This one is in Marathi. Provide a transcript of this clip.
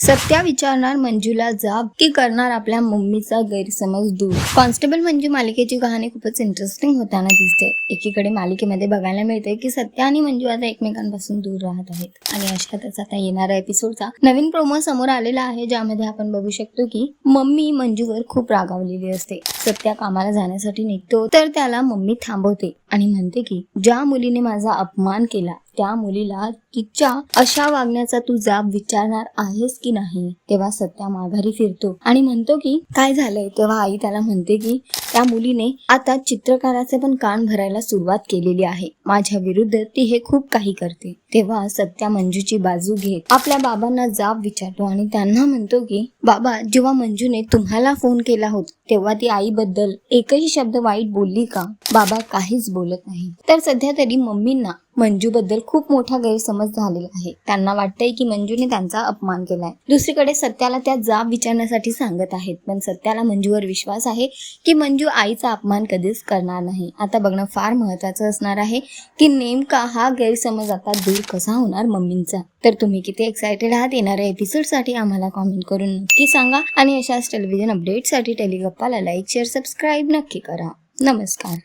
सत्या विचारणार मंजूला जाब की करणार आपल्या मम्मीचा गैरसमज दूर? कॉन्स्टेबल मंजू मालिकेची कहाणी खूपच इंटरेस्टिंग होताना दिसते. एकीकडे मालिकेमध्ये बघायला मिळते की सत्या आणि मंजू आता एकमेकांपासून दूर राहत आहेत. आणि अशातच आता येणाऱ्या एपिसोडचा नवीन प्रोमो समोर आलेला आहे ज्यामध्ये आपण बघू शकतो की मम्मी मंजूवर खूप रागावलेली असते. सत्या कामाला जाण्यासाठी निघतो तर त्याला मम्मी थांबवते आणि म्हणते की ज्या मुलीने माझा अपमान केला त्या मुलीला तिच्या अशा वागण्याचा तू जाब विचारणार आहेस की नाही? तेव्हा सत्या माघारी फिरतो आणि म्हणतो की काय झालंय? तेव्हा आई त्याला म्हणते की त्या मुलीने आता चित्रकाराचे पण कान भरायला सुरुवात केलेली आहे. माझ्या विरुद्ध ती हे खूप काही करते. तेव्हा सत्या मंजूची बाजू घेत आपल्या बाबांना जाब विचारतो आणि त्यांना म्हणतो की बाबा जेव्हा मंजूने तुम्हाला फोन केला होता तेव्हा ती आईबद्दल एकही शब्द वाईट बोलली का? बाबा काहीच बोलत नाही. तर सध्या तरी मम्मींना मंजू बद्दल खूप मोठा गैरसमज झालेला आहे. त्यांना वाटतंय की मंजूने त्यांचा अपमान केलाय. दुसरीकडे सत्याला त्या जाब विचारण्यासाठी सांगत आहेत. पण सत्याला मंजूवर विश्वास आहे की मंजू आईचा अपमान कधीच करणार नाही. आता बघणं फार महत्वाचं असणार आहे की नेमका हा गैरसमज आता दूर कसा होणार मम्मींचा. तर तुम्ही किती एक्सायटेड आहात? येणाऱ्या एपिसोडसाठी आम्हाला कॉमेंट करून नक्की सांगा. आणि अशाच टेलिव्हिजन अपडेटसाठी टेलिगप्पाला लाईक शेअर सबस्क्राईब नक्की करा. नमस्कार.